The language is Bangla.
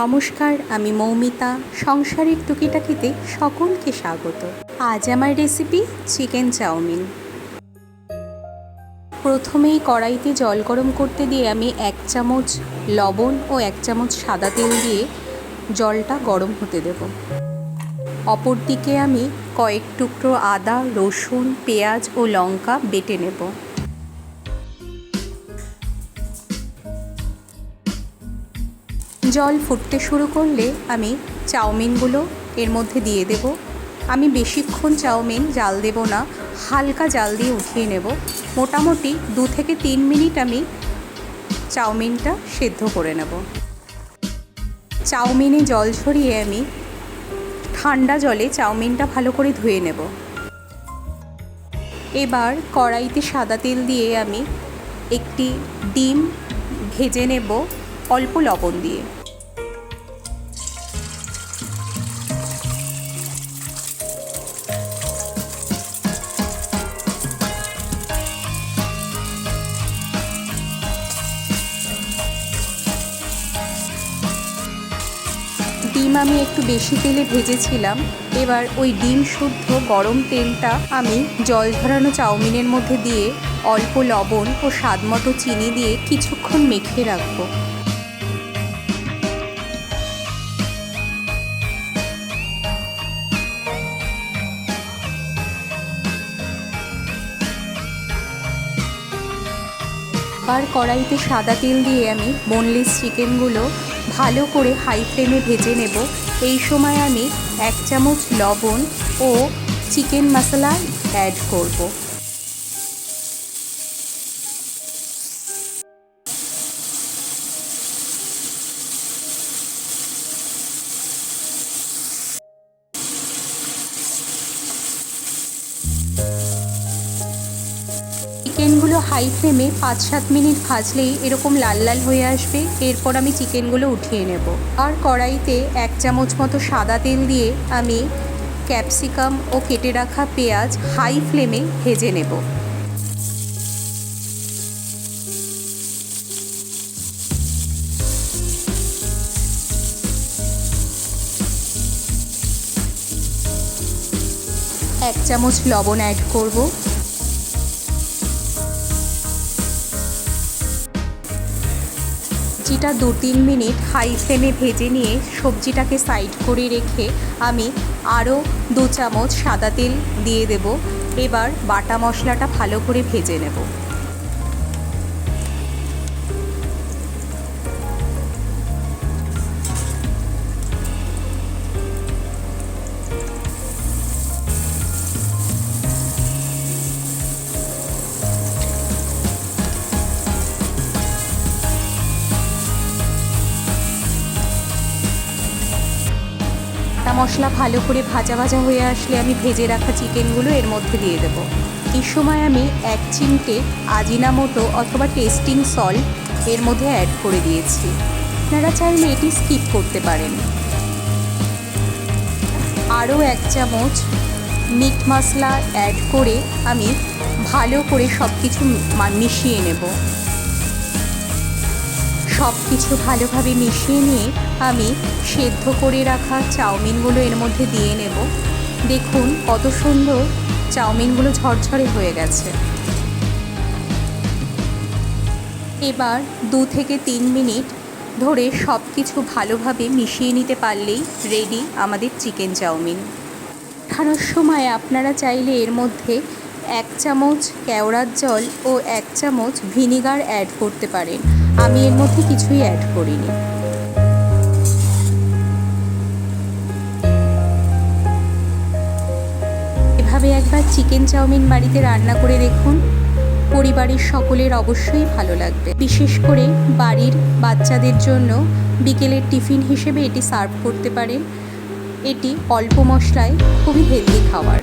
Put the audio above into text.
নমস্কার, আমি মৌমিতা। সংসারের টুকিটাকিতে সকলকে স্বাগত। আজ আমার রেসিপি চিকেন চাউমিন। প্রথমেই কড়াইতে জল গরম করতে দিয়ে আমি এক চামচ লবণ ও এক চামচ সাদা তেল দিয়ে জলটা গরম হতে দেব। অপরদিকে আমি কয়েক টুকরো আদা, রসুন, পেঁয়াজ ও লঙ্কা বেটে নেব। জল ফুটতে শুরু করলে আমি চাউমিনগুলো এর মধ্যে দিয়ে দেব। আমি বেশিক্ষণ চাউমিন জাল দেব না, হালকা জাল দিয়ে উঠিয়ে নেব। মোটামুটি দু থেকে তিন মিনিট আমি চাউমিনটা সেদ্ধ করে নেব। চাউমিনে জল ঝরিয়ে আমি ঠান্ডা জলে চাউমিনটা ভালো করে ধুয়ে নেব। এবার কড়াইতে সাদা তেল দিয়ে আমি একটি ডিম ভেজে নেব অল্প লবণ দিয়ে। ডিম আমি একটু বেশি তেলে ভেজেছিলাম। এবার ওই ডিম শুদ্ধ গরম তেলটা আমি জল ঝরানো চাউমিনের মধ্যে দিয়ে অল্প লবণ ও স্বাদ মতো চিনি দিয়ে কিছুক্ষণ মেখে রাখব। আর কড়াইতে সাদা তেল দিয়ে আমি বোনলেস চিকেনগুলো ভালো করে হাই ফ্লেমে ভেজে নেব। এই সময় আমি এক চামচ লবণ ও চিকেন মশলা অ্যাড করব। চিকেনগুলো হাই ফ্লেমে পাঁচ সাত মিনিট ভাজলেই এরকম লাল লাল হয়ে আসবে। এরপর আমি চিকেনগুলো উঠিয়ে নেব। আর কড়াইতে এক চামচ মতো সাদা তেল দিয়ে আমি ক্যাপসিকাম ও কেটে রাখা পেঁয়াজ হাই ফ্লেমে ভেজে নেব। এক চামচ লবণ অ্যাড করব। সবজিটা দু তিন মিনিট হাই ফ্লেমে ভেজে নিয়ে সবজিটাকে সাইড করে রেখে আমি আরও দু চামচ সাদা তেল দিয়ে দেব। এবার বাটা মশলাটা ভালো করে ভেজে নেব। বাটা মশলা ভালো করে ভাজা ভাজা হয়ে আসলে আমি ভেজে রাখা চিকেনগুলো এর মধ্যে দিয়ে দেব। এই সময় আমি এক চিমটে আজিনামোটো অথবা টেস্টিং সল্ট এর মধ্যে অ্যাড করে দিয়েছি। আপনারা চাইলে এটি স্কিপ করতে পারেন। আরও এক চামচ মিট মশলা অ্যাড করে আমি ভালো করে সব কিছু মিশিয়ে নেব। সব কিছু ভালোভাবে মিশিয়ে নিয়ে আমি সেদ্ধ করে রাখা চাউমিনগুলো এর মধ্যে দিয়ে নেব। দেখুন কত সুন্দর চাউমিনগুলো ঝরঝরে হয়ে গেছে। এবার দু থেকে তিন মিনিট ধরে সব কিছু ভালোভাবে মিশিয়ে নিতে পারলেই রেডি আমাদের চিকেন চাউমিন। খানোর সময় আপনারা চাইলে এর মধ্যে এক চামচ কেওড়ার জল ও এক চামচ ভিনিগার অ্যাড করতে পারেন। আমি এর মধ্যে কিছুই অ্যাড করিনি। এভাবে একবার চিকেন চাউমিন বাড়িতে রান্না করে দেখুন, পরিবারের সকলের অবশ্যই ভালো লাগবে। বিশেষ করে বাড়ির বাচ্চাদের জন্য বিকেলের টিফিন হিসেবে এটি সার্ভ করতে পারেন। এটি অল্প মশলায় খুবই হেলদি খাবার।